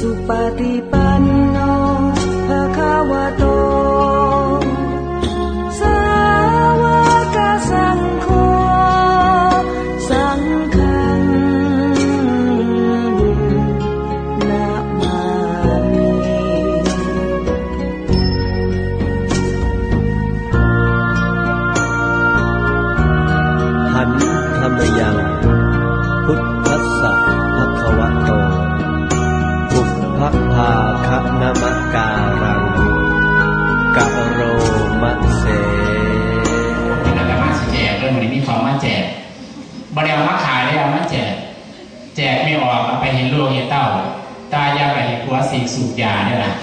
สุปฏิปันโนภะคะวะโต สาวกสังโฆ สังฆังนะมามิหันธรรมยังพุทธ บริเอามาขายได้เอามาแจก แจกไม่ออกเอาไปเห็นลูกเห็นเต้า ตายาไปเห็นผัวสิ่งสูบยาเนี่ยนะ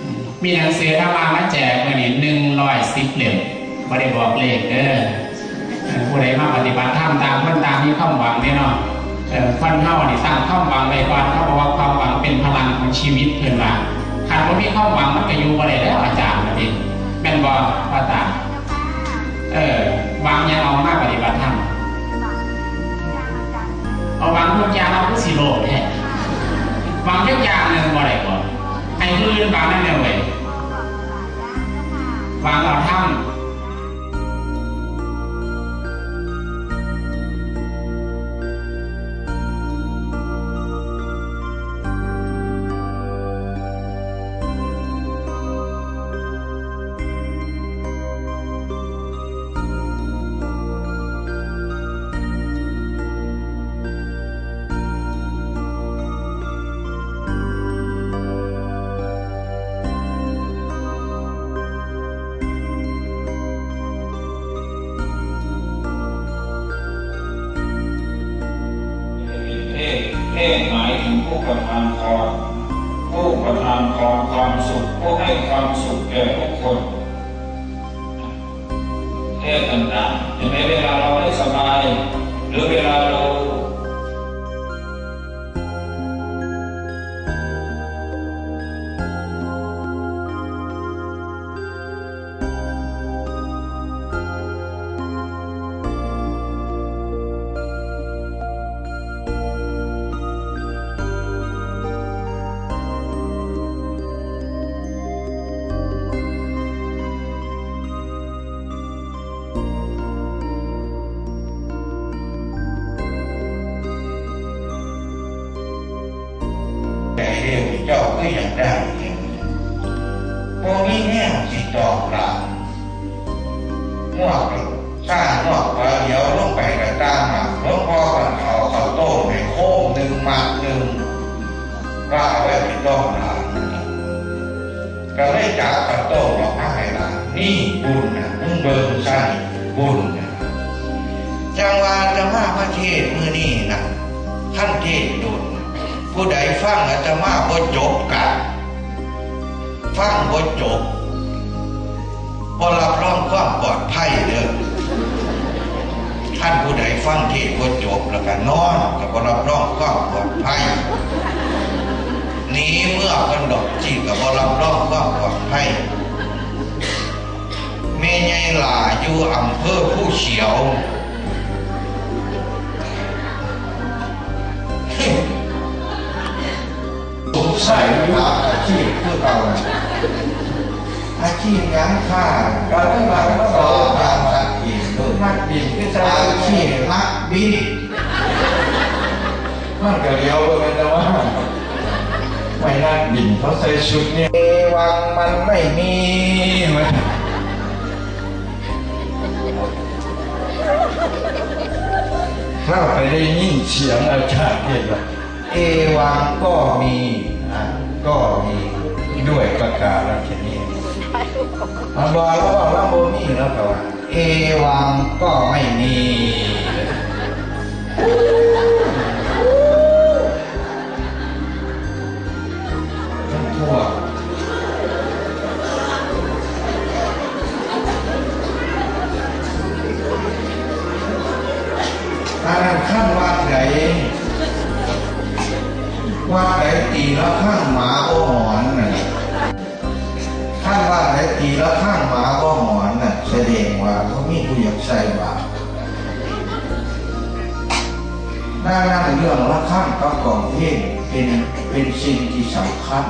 อืมมีหนังสือถ้ามามาแจกเมื่อนี้หนึ่งร้อยสิบเล่มบริบอกเลขเด้อเออผู้ใดมาปฏิบัติธรรมตามคนตามมีความหวังเนี่ยเนาะเออคนเฮานี่ตั้งความหวังไว้ก่อนเขาบอกว่าความหวังเป็นพลังของชีวิตเพื่อนว่าหากว่ามีความหวังมันก็อยู่บ่ได้แล้วอาจารย์นะทีแม่นบ่ว่าตาเออวางยาเอามากปฏิบัติธรรม เอาวางทุกอย่างเราก็สิโลแท้วางทุกอย่างหนึ่งบ่ได้ก่อนให้พื้นวางนั่นเดียวเว้ยวางเราถ้ำ ผู้ประทานพรผู้ประทานพรความสุขผู้ให้ความสุขแก่ทุกคนเทศต่างๆในเวลาเราไม่สบาย หรือเวลาเรา เรียกเจ้าก็ยังได้เองพวกนี้แง่สิตอกหลังงอกสร้างงอกว่าเดี๋ยวลงไปกระตามหมักหลวงพ่อกันเขาเขาโต้ในโค้งหนึ่งหมากหนึ่งว่าเอาไว้ที่ต้องหลังก็เลยจับกระโต้บอกมาให้หลังนี่บุญนะมึงเบิ่งใส่บุญนะจังหวะจะมาพระเทศมือนี่นะท่านเทศโดุล ผู้ใดฟังอาตมาบ่จบกันฟังบ่จบบ่รับรองความปลอดภัยเด้อท่านผู้ใดฟังเทศบ่จบแล้วก็นอนก็บ่รับรองความปลอดภัยนี้เมื่อกันดอกจีก็บ่รับรองความปลอดภัยแม่ใหญ่หลาอยู่อำเภอผู้เฉียว งสัยว่อาชีพคือเราอาชีพยังค่าเราต้องมาสอบตามสักทีด้วยนักบินคืออาชีพนักบินมันก็เลี้ยวไปแต่ว่าไม่น่าบินเขาใส่ชุดเนี่ยเอวังมันไม่มีมันถ้าไปได้ยินเสียงอาจารย์เนี่ยเอวังก็มี ก็มีด้วยประกาศชนีมันบอกแล้วว่าเราโมมีแล้วแต่ว่าเอวังก็ไม่มีทั่ว วัดไหนว่าไหนตีละข้างหมาก็หอนน่ะข้างว่าไหนตีละข้างหมาก็หอนน่ะแสดงว่าเขามีผู้อยากใส่บาหน้าหน้าเรื่องละข้างกับกล่องเพลงเป็นเป็นสิ่งที่สำคัญ